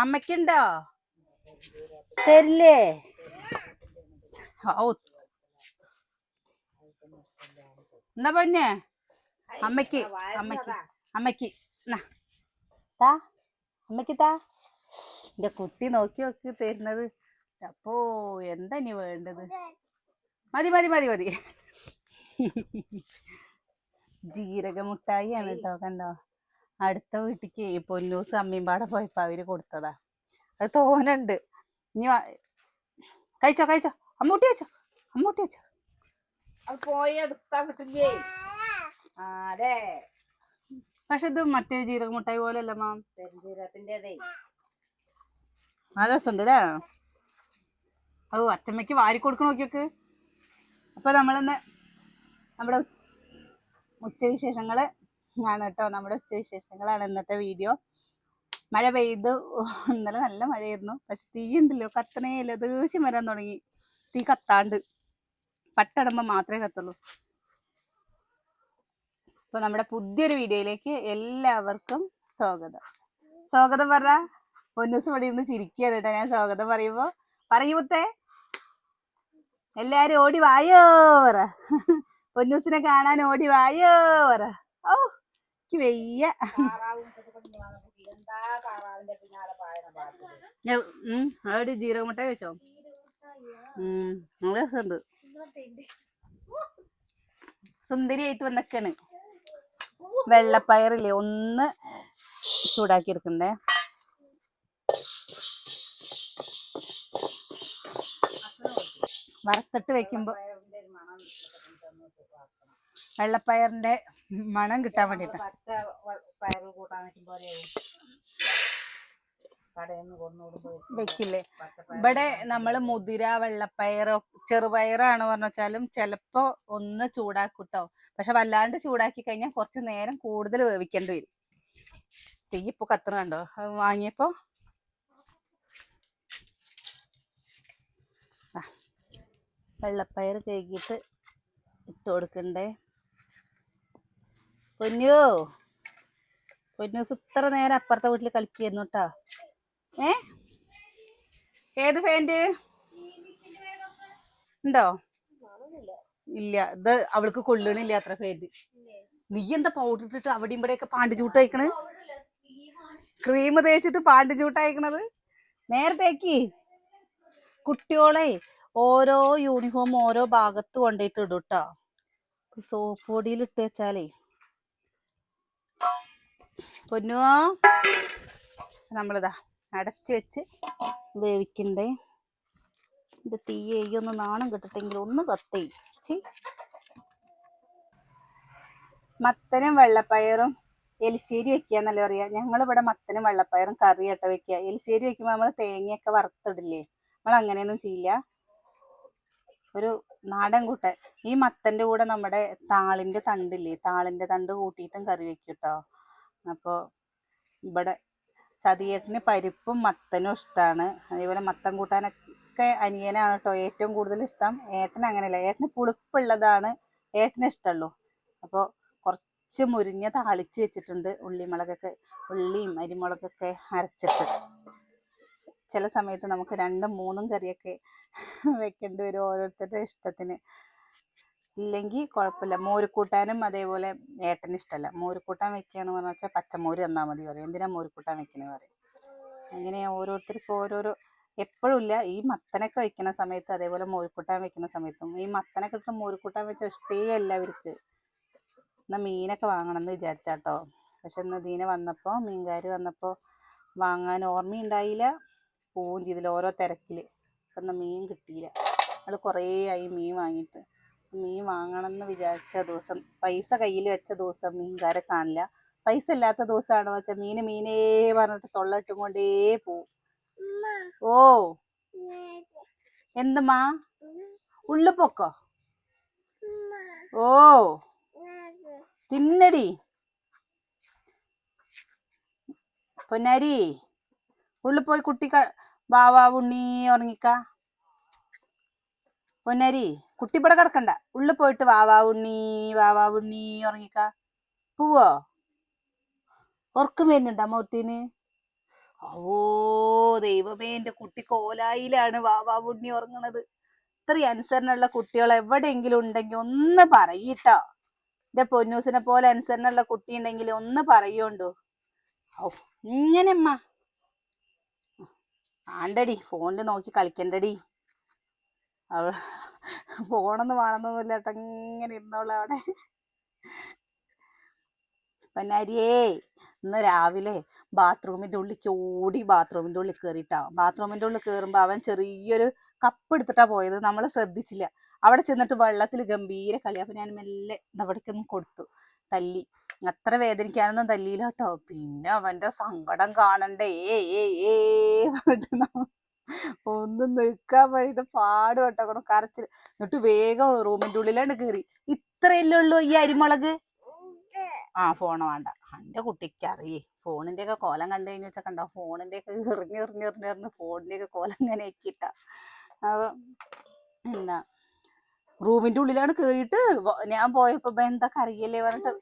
അമ്മയ്ക്കുണ്ടോ? തരില്ലേ? ഔ. എന്നാ പൊന്നെ? അമ്മയ്ക്ക് അമ്മയ്ക്ക് എന്നാ. താ അമ്മയ്ക്ക് താ. എന്റെ കുട്ടി നോക്കി നോക്കി തരുന്നത്. അപ്പോ എന്താ ഇനി വേണ്ടത്? മതി മതി മതി മതി. ജീരക മുട്ടായി ആണ് കേട്ടോ കണ്ടോ? അടുത്ത വീട്ടിക്ക് പൊന്നൂസ് അമ്മീമ്പാടെ പോയപ്പോൾ പോയപ്പോ അവർ കൊടുത്തതാ. അത് തോനുണ്ട് ഇനി കഴിച്ചോ കഴിച്ചോ. അമ്മൂട്ടി വെച്ചോ അമ്മൂട്ടി വെച്ചോ അത് പോയി അടുത്ത വീട്ടിലേ അതെ. പക്ഷെ ഇത് മറ്റേ ജീരക മുട്ടായി പോലെയല്ല മാം. പെരുംജീരകത്തിന്റെതേ. നല്ല രസമുണ്ട് അല്ലേ ഓ അച്ഛമ്മക്ക് വാരി കൊടുക്കണ നോക്കിയൊക്കെ അപ്പൊ നമ്മളിന്ന് നമ്മുടെ ഉച്ചവിശേഷങ്ങൾ ആണ് കേട്ടോ നമ്മുടെ ഉച്ചവിശേഷങ്ങളാണ് ഇന്നത്തെ വീഡിയോ മഴ പെയ്തു. ഇന്നലെ നല്ല മഴയായിരുന്നു. പക്ഷെ തീ ഉണ്ടല്ലോ. കത്തണേ ഇല്ല ദേഷ്യം വരാൻ തുടങ്ങി. തീ കത്താണ്ട്. പട്ടടുമ്പോ മാത്രമേ കത്തുള്ളൂ. അപ്പൊ നമ്മുടെ പുതിയൊരു വീഡിയോയിലേക്ക് എല്ലാവർക്കും സ്വാഗതം. സ്വാഗതം പറ പൊന്നൂസ് ഇവിടെ ഇരുന്ന് ചിരിക്കുകയാണ് കേട്ടോ. ഞാൻ സ്വാഗതം പറയുമ്പോ പറയൂ മുത്തേ. എല്ലാരും ഓടി വായോ പറ. പൊന്നൂസിനെ കാണാൻ ഓടി വായോ പറ. ഓ എനിക്ക് വയ്യ. അവിടെ ജീരക മുട്ട കഴിച്ചോ ഉം നല്ല രസമുണ്ട്. സുന്ദരിയായിട്ട് വന്നൊക്കെയാണ്. വെള്ളപ്പയറില്ലേ ഒന്ന് ചൂടാക്കി എടുക്കണ്ടേ വറുത്തിട്ട് വെക്കുമ്പോ വെള്ളപ്പയറിന്റെ മണം കിട്ടാൻ വേണ്ടിട്ട്. പച്ച കൂട്ടാൻ വെക്കില്ലേ? ഇവിടെ നമ്മൾ മുതിര വെള്ളപ്പയറോ ചെറുപയറാണ് പറഞ്ഞാലും ചിലപ്പോ ഒന്ന് ചൂടാക്കൂട്ടോ. പക്ഷെ വല്ലാണ്ട് ചൂടാക്കി കഴിഞ്ഞാൽ കുറച്ച് നേരം കൂടുതൽ വേവിക്കേണ്ടി വരും. തീ ഇപ്പൊ കത്തണ കണ്ടോ വാങ്ങിയപ്പോ വെള്ളപ്പയർ കഴുകിയിട്ട് ഇട്ട് കൊടുക്കണ്ടേ? പൊന്നു? പൊന്നൂസ് ഇത്ര നേരം അപ്പുറത്തെ വീട്ടിൽ കളിക്കായിരുന്നു കേട്ടോ ഏ? ഏത് ഫാന്റ് ഉണ്ടോ? ഇല്ല ഇത് അവൾക്ക് കൊള്ളണില്ല അത്ര ഫാന്റ് നീ എന്താ പൗഡർ ഇട്ടിട്ട് അവിടെ ഇവിടെ ഒക്കെ പാണ്ട് ചൂട്ട് അയക്കണ് ക്രീം തേച്ചിട്ട് പാണ്ടി ചൂട്ട് അയക്കണത് നേരത്തേക്ക് കുട്ടിയോളെ ഓരോ യൂണിഫോം ഓരോ ഭാഗത്ത് കൊണ്ടിട്ട് ഇടും കേട്ടോ സോപ്പ് പൊടിയിൽ ഇട്ട് വെച്ചാലേ പൊന്നുവോ നമ്മളിതാ അടച്ചു വെച്ച് വേവിക്കണ്ടേ. ഇത് തീ ഒന്ന് നാണം കിട്ടട്ടെങ്കിൽ ഒന്ന് കത്തേ മത്തനും വെള്ളപ്പയറും എലിശ്ശേരി വെക്കാന്നല്ലേ പറയാ. ഞങ്ങളിവിടെ മത്തനും വെള്ളപ്പയറും കറി ഇട്ട വെക്കുക. എലിശ്ശേരി വെക്കുമ്പോൾ നമ്മൾ തേങ്ങയൊക്കെ വറുത്തിടില്ലേ? നമ്മൾ അങ്ങനെയൊന്നും ചെയ്യില്ല. ഒരു നാടൻ കൂട്ടൻ. ഈ മത്തന്റെ കൂടെ നമ്മുടെ താളിന്റെ തണ്ടില്ലേ? താളിന്റെ തണ്ട് കൂട്ടിയിട്ടും കറി വെക്കും കേട്ടോ അപ്പോൾ ഇവിടെ സതിയേട്ടന് പരിപ്പും മത്തനും ഇഷ്ടമാണ് അതേപോലെ മത്തൻ കൂട്ടാനൊക്കെ അനിയനാണ് കേട്ടോ ഏറ്റവും കൂടുതൽ ഇഷ്ടം. ഏട്ടന് അങ്ങനെയല്ല ഏട്ടന് പുളിപ്പുള്ളതാണ് ഏട്ടന് ഇഷ്ടമുള്ളൂ അപ്പോൾ കുറച്ച് മുരിഞ്ഞ താളിച്ച് വെച്ചിട്ടുണ്ട് ഉള്ളിമുളകൊക്കെ ഉള്ളിയും അരിമുളകൊക്കെ അരച്ചിട്ട്. ചില സമയത്ത് നമുക്ക് രണ്ടും മൂന്നും കറിയൊക്കെ വെക്കേണ്ടി വരും ഓരോരുത്തരുടെ ഇഷ്ടത്തിന്. ഇല്ലെങ്കിൽ കുഴപ്പമില്ല മോരുകൂട്ടാനും അതേപോലെ ഏട്ടന് ഇഷ്ടമല്ല മോരുകൂട്ടാൻ വെക്കുകയാണെന്ന് പറഞ്ഞാൽ വെച്ചാൽ പച്ചമോര് തന്നാൽ മതി പറയും. എന്തിനാ മോര് കൂട്ടാൻ വെക്കണത് പറയും. അങ്ങനെ ഓരോരുത്തർക്കും ഓരോരോ എപ്പോഴും ഇല്ല. ഈ മത്തനൊക്കെ വെക്കുന്ന സമയത്ത് അതേപോലെ മോരുകൂട്ടാൻ വെക്കുന്ന സമയത്തും ഈ മത്തനൊക്കെ ഇട്ട് മോരുകൂട്ടാൻ വെച്ച ഇഷ്ടേ അല്ല അവർക്ക്. എന്നാ മീനൊക്കെ വാങ്ങണം എന്ന് വിചാരിച്ചാട്ടോ. പക്ഷെ ഇന്ന് ദീന വന്നപ്പോൾ മീൻകാർ വന്നപ്പോൾ വാങ്ങാൻ ഓർമ്മയുണ്ടായില്ല പോവുകയും ചെയ്തില്ല ഓരോ തിരക്കിൽ അപ്പം ഇന്ന് മീൻ കിട്ടിയില്ല. അത് കുറേ ആയി മീൻ വാങ്ങിയിട്ട്. മീൻ വാങ്ങണം എന്ന് വിചാരിച്ച ദിവസം പൈസ കയ്യിൽ വെച്ച ദിവസം മീൻകാരെ കാണില്ല. പൈസ ഇല്ലാത്ത ദിവസമാണോ വെച്ചാൽ മീന് മീനേ പറഞ്ഞിട്ട് തൊള്ളട്ടും കൊണ്ടേ പോവും. ഓ. എന്തമ്മാ? ഉള്ളു പൊക്കോ? ഓ. തിന്നടി. പൊന്നാരി ഉള്ളു പോയി കുട്ടി ക- വാ വാ ഉണ്ണി ഉറങ്ങിക്ക. പൊന്നാരി കുട്ടിപ്പട കിടക്കണ്ട. ഉള്ളു പോയിട്ട് വാവാ ഉണ്ണി വാവാ ഉണ്ണി ഉറങ്ങിക്ക. പൂവോ? ഉറക്കം വരുന്നുണ്ടോ മൗത്തിന് ഓ ദൈവമേ എന്റെ കുട്ടി കോലായിലാണ് വാവാ ഉണ്ണി ഉറങ്ങണത്. ഇത്രയും അനുസരണമുള്ള കുട്ടികൾ എവിടെയെങ്കിലും ഉണ്ടെങ്കിൽ ഒന്ന് പറയിട്ടോ. എന്റെ പൊന്നൂസിനെ പോലെ അനുസരണമുള്ള കുട്ടി ഉണ്ടെങ്കിൽ ഒന്ന് പറയുണ്ടോ? ഓ ഇങ്ങനെ അമ്മ ആണ്ടടി ഫോണിൽ നോക്കി കളിക്കണ്ടടി. അവ പോണെന്ന് വേണമെന്നൊന്നുമില്ല കേട്ടോ ഇങ്ങനെ ഇരുന്നോളൂ അവിടെ. പൊന്നാരിയേ ഇന്ന് രാവിലെ ബാത്റൂമിന്റെ ഉള്ളിലേക്ക് ഓടി ബാത്റൂമിന്റെ ഉള്ളിൽ കയറിയിട്ടാ ബാത്റൂമിന്റെ ഉള്ളിൽ കയറുമ്പോ അവൻ ചെറിയൊരു കപ്പ് എടുത്തിട്ടാ പോയത് നമ്മൾ ശ്രദ്ധിച്ചില്ല. അവിടെ ചെന്നിട്ട് വെള്ളത്തിൽ ഗംഭീര കളി അപ്പൊ ഞാൻ മെല്ലെ അവിടേക്കൊന്നും കൊടുത്തു. തല്ലി. അത്ര വേദനിക്കാനൊന്നും തല്ലിയില്ല കേട്ടോ. പിന്നെ അവന്റെ സങ്കടം കാണണ്ടേ. ഏ ഏ ഏ ഒന്നും നിൽക്കാൻ വഴിയിട്ട് പാട് കേട്ടോ കരച്ചിൽ എന്നിട്ട് വേഗം റൂമിന്റെ ഉള്ളിലാണ് കേറി. ഇത്രയല്ലേ ഉള്ളൂ ഈ അരിമുളക്? ആ ഫോൺ വേണ്ട. എന്റെ കുട്ടിക്ക് അറിയേ. ഫോണിന്റെ ഒക്കെ കോലം കണ്ടു കഴിഞ്ഞ വെച്ചാൽ കണ്ടോ? ഫോണിന്റെ ഒക്കെ എറിഞ്ഞ് എറിഞ്ഞ് എറിഞ്ഞ് എറിഞ്ഞ് ഫോണിന്റെ ഒക്കെ കോലം ഇങ്ങനെ ആക്കിയിട്ട. അപ്പൊ എന്താ? റൂമിന്റെ ഉള്ളിലാണ് കേറിയിട്ട് ഞാൻ പോയപ്പോ എന്താ കറിയല്ലേ പറഞ്ഞിട്ട്?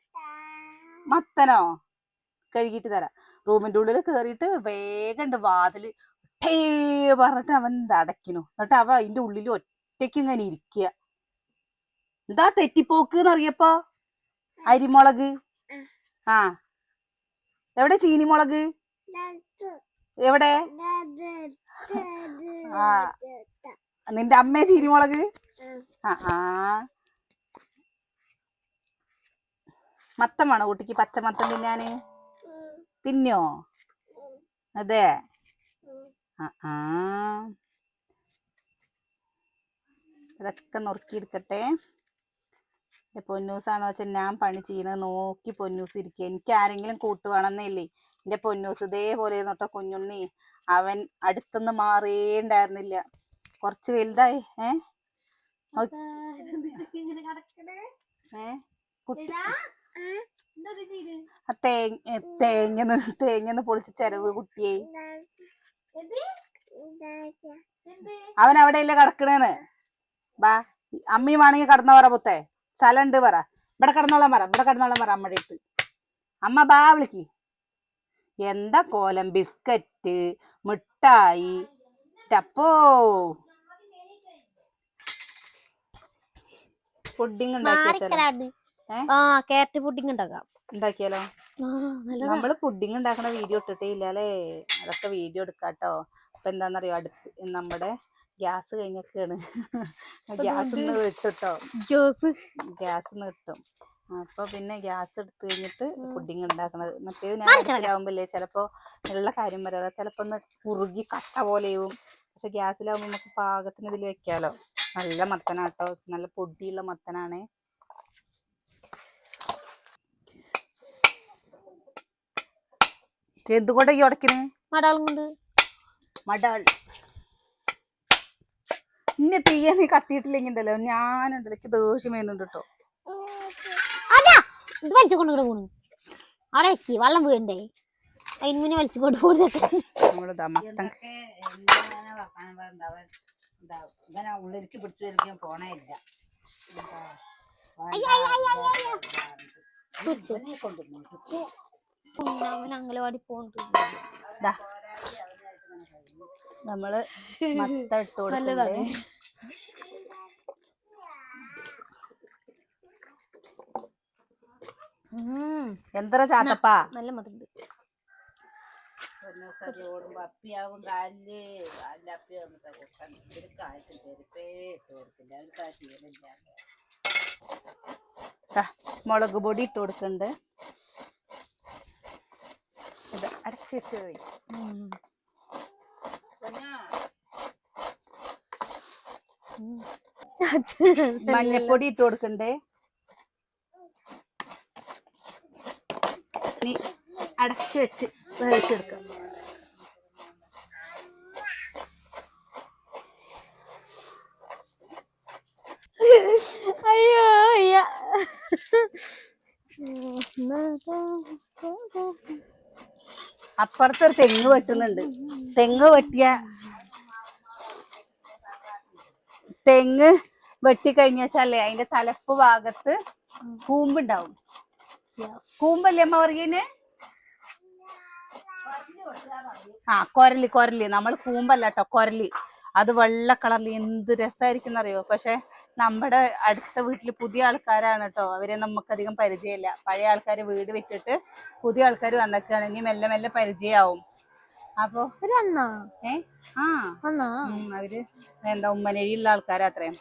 മത്തനോ? കഴുകിയിട്ട് തരാം. റൂമിന്റെ ഉള്ളിൽ കേറിയിട്ട് വേഗം വാതിൽ ടേ പറഞ്ഞിട്ട് അവൻ അടയ്ക്കണു എന്നിട്ട് അവ അതിന്റെ ഉള്ളിൽ ഒറ്റയ്ക്ക് ഇങ്ങനെ ഇരിക്കുക. എന്താ തെറ്റിപ്പോക്ക് എന്നറിയപ്പോ? അരിമുളക്. ആ. എവിടെ ചീനിമുളക്? എവിടെ? ആ. നിന്റെ അമ്മേ ചീനിമുളക്? ആ ആ. മത്തം വേണോ കുട്ടിക്ക്? പച്ചമത്തം തിന്നാന്? തിന്നോ? അതെ. ആ ഇതൊക്കെ നുറുക്കിയെടുക്കട്ടെ. എന്റെ പൊന്നൂസാണോ വെച്ചാൽ ഞാൻ പണി ചെയ്യണത് നോക്കി പൊന്നൂസ് ഇരിക്കുക എനിക്ക് ആരെങ്കിലും കൂട്ട് വേണമെന്നേ ഇല്ലേ എന്റെ പൊന്നൂസ് ഇതേപോലെ കേട്ടോ കുഞ്ഞുണ്ണി. അവൻ അടുത്തുനിന്ന് മാറേ ഉണ്ടായിരുന്നില്ല കുറച്ച് വലുതായി ഏ? തേങ്ങ തേങ്ങന്ന് തേങ്ങന്ന് പൊളിച്ച് ചെലവ് കുട്ടിയെ. അവൻ അവിടെയല്ലേ കിടക്കണേന്ന്? ബാ അമ്മയും വേണമെങ്കിൽ കടന്നു പറ പുത്തേ. സ്ഥലണ്ട് പറ. ഇവിടെ കിടന്നോളാൻ പറ ഇവിടെ കിടന്നോളാൻ പറ അമ്മയുടെ ഇട്ട് അമ്മ ബാ വിളിക്ക്. എന്താ കോലം ബിസ്ക്കറ്റ് മിഠായി ടപ്പോ. ഉണ്ടാക്കിയാലോ മാറിക്കലാണ്ട് ഏ? ആ പുഡിംഗ് ഉണ്ടാക്കാം. ഉണ്ടാക്കിയാലോ. നമ്മൾ പുഡിങ് ഉണ്ടാക്കണ വീഡിയോ ഇട്ടിട്ടേ ഇല്ല അല്ലേ അതൊക്കെ വീഡിയോ എടുക്കാട്ടോ. അപ്പൊ എന്താന്നറിയോ? അടുത്ത് നമ്മുടെ ഗ്യാസ് കഴിഞ്ഞൊക്കെയാണ്. Gas juice? ഗ്യാസ് ഒന്ന് കിട്ടും. അപ്പൊ പിന്നെ ഗ്യാസ് എടുത്തു കഴിഞ്ഞിട്ട്. പുഡിങ് ഉണ്ടാക്കണത്. മറ്റേത് ഞാൻ. അടുപ്പിലാവുമ്പല്ലേ ചിലപ്പോ ഉള്ള കാര്യം പറയാതെ ചിലപ്പോ ഒന്ന് കുറുകി കട്ട പോലെയും പക്ഷെ ഗ്യാസിലാവുമ്പോ നമുക്ക് പാകത്തിന് ഇതിൽ വെക്കാലോ. നല്ല മത്തനാട്ടോ. നല്ല പൊടിയുള്ള മത്തനാണ്. എന്തുകൊണ്ടാ ഈ ഉടക്കിന് മടാളും കൊണ്ട്. മടാൾ ഇന്നെ തീയ നീ കത്തിയിട്ടില്ലെങ്കിണ്ടല്ലോ? ഞാനുണ്ടല്ലോ എനിക്ക് ദേഷ്യം വരുന്നുണ്ട് കേട്ടോ. ഇത് വലിച്ചു കൊണ്ട് പോണു. അവിടെ വെക്കി വെള്ളം വീണ്ടേ അതിന് മുന്നേ വലിച്ചു കൊണ്ട് പോകുന്നൊക്കെ നമ്മളിതാ പറയണ്ട അവൻ ഉള്ളിലേക്ക് പിടിച്ചു വലിക്കാൻ പോണേ ഇല്ല കൊണ്ടുവന്നു. അവൻ ദാ. നമ്മൾ മത്ത ഇട്ട് നല്ലതാണ്. കൊടുക്കണ്ടേ എന്തര ചാത്തപ്പാ? നല്ല മതുണ്ട് അപ്പിയാവും കാലിൽ. ഒരു ചെരുപ്പേ ഇട്ട് കൊടുക്കില്ല. ഒരു മുളക് പൊടി ഇട്ട് കൊടുക്കണ്ട്. ഇത് അടച്ചു വെച്ച് പോയി മഞ്ഞപ്പൊടി ഇട്ട് കൊടുക്കണ്ടേ? അടച്ചു വെച്ച് വേവിച്ചെടുക്കാം. അപ്പുറത്തൊരു തെങ്ങ് വെട്ടുന്നുണ്ട്. തെങ്ങ് വെട്ടിയ തെങ്ങ് വെട്ടി കഴിഞ്ഞ വെച്ചാലേ അതിന്റെ തലപ്പ് ഭാഗത്ത് കൂമ്പുണ്ടാവും. കൂമ്പല്ലേ അമ്മ പറയുന്നേ? ആ കൊരൽ കൊരൽ. നമ്മൾ കൂമ്പല്ല കേട്ടോ കൊരൽ. അത് വെള്ള കളറിൽ എന്ത് രസമായിരിക്കും എന്നറിയോ? പക്ഷെ നമ്മുടെ അടുത്ത വീട്ടിൽ പുതിയ ആൾക്കാരാണ് കേട്ടോ അവരെ നമുക്കധികം പരിചയമില്ല. പഴയ ആൾക്കാർ വീട് വിട്ടിട്ട് പുതിയ ആൾക്കാർ വന്നേക്കുകയാണെങ്കിൽ മെല്ലെ മെല്ലെ പരിചയമാവും. അപ്പോ ഏ? ആ. അവർ എന്താ ഉമ്മനഴിയുള്ള ആൾക്കാരാ അത്രയും.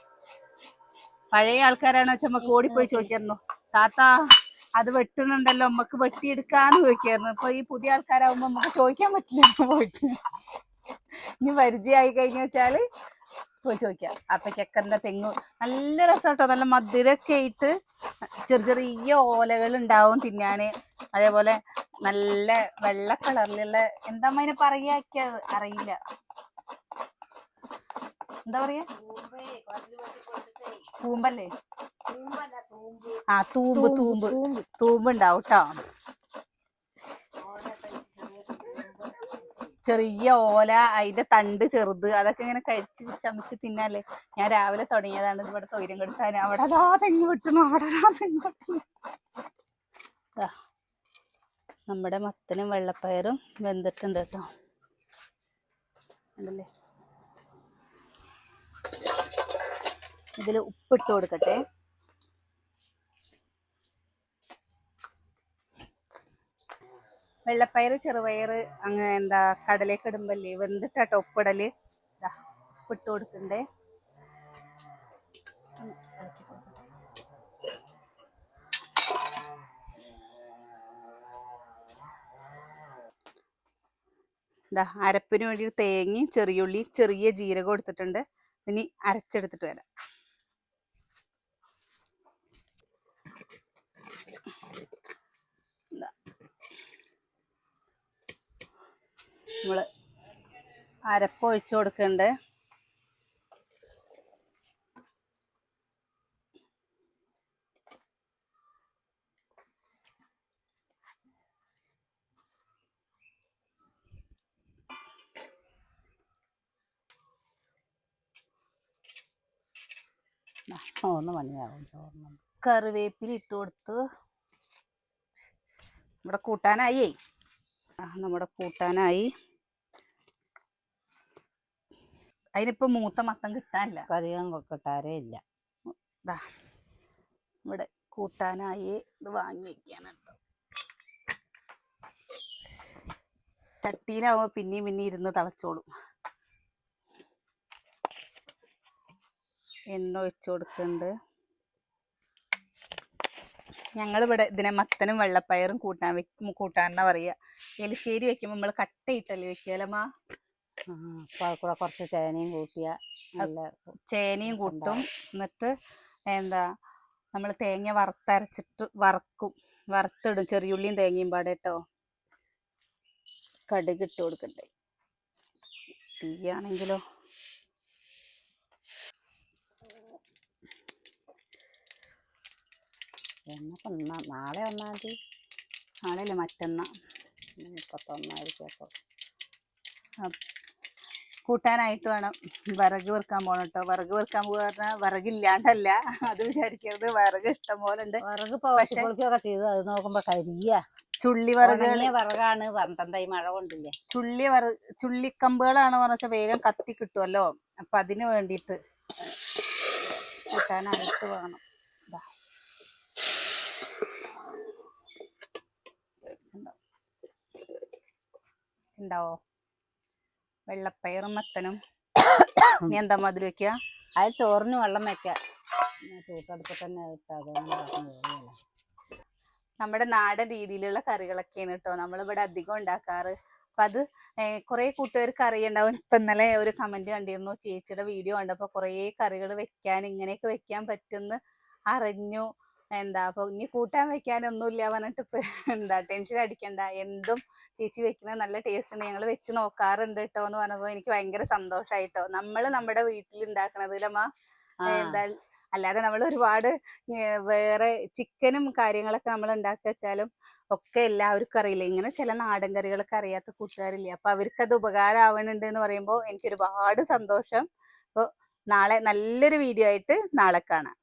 പഴയ ആൾക്കാരാണ് വെച്ചാൽ നമുക്ക് ഓടിപ്പോയി ചോദിക്കായിരുന്നു. താത്ത അത് വെട്ടുന്നുണ്ടല്ലോ നമുക്ക് വെട്ടിയെടുക്കാന്ന് ചോദിക്കായിരുന്നു. ഇപ്പൊ ഈ പുതിയ ആൾക്കാരാവുമ്പോ നമുക്ക് ചോദിക്കാൻ പറ്റില്ല പോയിട്ട്. ഇനി പരിചയമായി കഴിഞ്ഞു വെച്ചാൽ പോയി ചോദിക്കാം. അപ്പൊ ചെക്കന്റെ തെങ്ങ് നല്ല രസമാട്ടോ നല്ല മധുരൊക്കെ ആയിട്ട് ചെറിയ ചെറിയ ഓലകൾ ഉണ്ടാവും തിന്നാന്. അതേപോലെ നല്ല വെള്ള കളറിലുള്ള എന്താ അതിനെ പറയാക്കിയത് അറിയില്ല. എന്താ പറയാ? തൂമ്പ് ആ തൂമ്പ് തൂമ്പ്. തൂമ്പ്. ഉണ്ടാവും കേട്ടോ ഓലൊക്കെ ചെറിയ തൂമ്പ് ചെറിയ ഓല അതിന്റെ തണ്ട് ചെറുത് അതൊക്കെ ഇങ്ങനെ കഴിച്ച് ചമച്ച് തിന്നാലേ ഞാൻ രാവിലെ തുടങ്ങിയതാണ് ഇവിടെ തൊയിരം കെടുത്താൻ. അവിടെ അതാ തെങ്ങ് വെട്ടണം അവിടെ നമ്മുടെ മത്തനും വെള്ളപ്പയറും വെന്തിട്ടുണ്ട് കേട്ടോ. ഉണ്ടല്ലേ ഇതിൽ ഉപ്പിട്ട് കൊടുക്കട്ടെ. വെള്ളപ്പയർ ചെറുപയർ അങ്ങ് എന്താ കടലേക്ക് ഇടുമ്പല്ലേ വെന്തിട്ടാട്ടോ ഉപ്പിടൽ. ഉപ്പിട്ട് കൊടുക്കണ്ടേ. എന്താ അരപ്പിന് വേണ്ടി തേങ്ങയും ചെറിയുള്ളി ചെറിയ ജീരകം എടുത്തിട്ടുണ്ട്. ഇനി അരച്ചെടുത്തിട്ട് വരാം. നമ്മൾ അരപ്പ് ഒഴിച്ചു കൊടുക്കണ്ടേ. ഒന്ന് മണിയാവും ചോറിന്. കറിവേപ്പില ഇട്ട് കൊടുത്ത് നമ്മുടെ കൂട്ടാനായി. നമ്മുടെ കൂട്ടാനായി. അതിനിപ്പോ മൂത്ത മത്തം കിട്ടാനില്ല. അധികം കിട്ടാറേ ഇല്ല. ഇവിടെ കൂട്ടാനായി ഇത് വാങ്ങി വെക്കാണ് കേട്ടോ. ചട്ടിയിലാവുമ്പോ പിന്നെയും പിന്നെയും ഇരുന്ന് തിളച്ചോളും. എണ്ണ ഒഴിച്ചു കൊടുക്കുന്നുണ്ട് ഞങ്ങളിവിടെ ഇതിനെ മത്തനും വെള്ളപ്പയറും കൂട്ടാൻ വെക്കും കൂട്ടാന്നാ പറയാ. എലിശ്ശേരി വെക്കുമ്പോ നമ്മൾ കട്ടയിട്ടല്ലേ അപ്പൊ അത് കൂടെ കുറച്ച് ചേനയും കൂട്ടിയ നല്ല ചേനയും കൂട്ടും. എന്നിട്ട് എന്താ നമ്മൾ തേങ്ങ വറുത്തരച്ചിട്ട് വറക്കും. വറുത്തിടും. ചെറിയുള്ളിയും തേങ്ങയും പാടെ കേട്ടോ കടുക് ഇട്ട് കൊടുക്കണ്ടേ. തീയാണെങ്കിലോ. എന്നൊക്കെ നാളെ ഒന്നാം തീയതി നാളെയല്ലേ മറ്റന്നാ? മുപ്പത്തൊന്നായിരിക്കും അപ്പൊ. കൂട്ടാനായിട്ട് വേണം. വിറക് വെറുക്കാൻ പോണം കേട്ടോ വിറക് വെറുക്കാൻ പോകാ പറഞ്ഞാൽ വിറകില്ലാണ്ടല്ല. അത് വിചാരിക്കരുത്. വിറക് ഇഷ്ടം പോലെ ഉണ്ട് വിറക് പക്ഷെ- പൊളിക്കുകയൊക്കെ ചെയ്ത് അത് നോക്കുമ്പോ കരിയ. ചുള്ളി വിറകുകൾ വിറകാണ് ഈ മഴ കൊണ്ടില്ലേ. ചുള്ളി വിറ ചുള്ളിക്കമ്പുകളാണ് പറഞ്ഞാൽ വേഗം കത്തി കിട്ടുമല്ലോ അപ്പൊ അതിന് വേണ്ടിയിട്ട് കൂട്ടാനായിട്ട് വേണം? ഉണ്ടാവോ വെള്ളപ്പയറും മത്തനും ഇനി എന്താ മതിൽ വെക്കുക? അത് ചോറിന് വെള്ളം വെക്കാം തന്നെ. നമ്മുടെ നാടൻ രീതിയിലുള്ള കറികളൊക്കെയാണ് കേട്ടോ. നമ്മളിവിടെ അധികം ഉണ്ടാക്കാറ്. അപ്പൊ അത് കുറെ കൂട്ടുകാർക്ക് അറിയണ്ടാവും ഇപ്പൊ ഇന്നലെ ഒരു കമന്റ് കണ്ടിരുന്നു. ചേച്ചിയുടെ വീഡിയോ കണ്ടപ്പോ കുറെ കറികൾ വെക്കാൻ ഇങ്ങനെയൊക്കെ വെക്കാൻ പറ്റുമെന്ന് അറിഞ്ഞു. എന്താ അപ്പൊ ഇനി കൂട്ടാൻ വെക്കാനൊന്നുമില്ല പറഞ്ഞിട്ട് ഇപ്പൊ എന്താ ടെൻഷൻ അടിക്കണ്ട. എന്തും ചേച്ചി വെക്കുന്ന നല്ല ടേസ്റ്റ് ഉണ്ട് ഞങ്ങൾ വെച്ച് നോക്കാറുണ്ട് കേട്ടോ എന്ന് പറഞ്ഞപ്പോ എനിക്ക് ഭയങ്കര സന്തോഷായിട്ടോ. നമ്മൾ നമ്മുടെ വീട്ടിൽ ഉണ്ടാക്കണതിലമ്മ എന്താ അല്ലാതെ നമ്മൾ ഒരുപാട് വേറെ ചിക്കനും കാര്യങ്ങളൊക്കെ നമ്മൾ ഉണ്ടാക്കി വെച്ചാലും ഒക്കെ എല്ലാവർക്കും അറിയില്ല. ഇങ്ങനെ ചില നാടൻ കറികളൊക്കെ അറിയാത്ത കൂട്ടുകാരില്ലേ. അപ്പൊ അവർക്ക് അത് ഉപകാരമാവണുണ്ട് എന്ന് പറയുമ്പോൾ എനിക്ക് ഒരുപാട് സന്തോഷം. അപ്പോൾ നാളെ നല്ലൊരു വീഡിയോ ആയിട്ട് നാളെ കാണാം.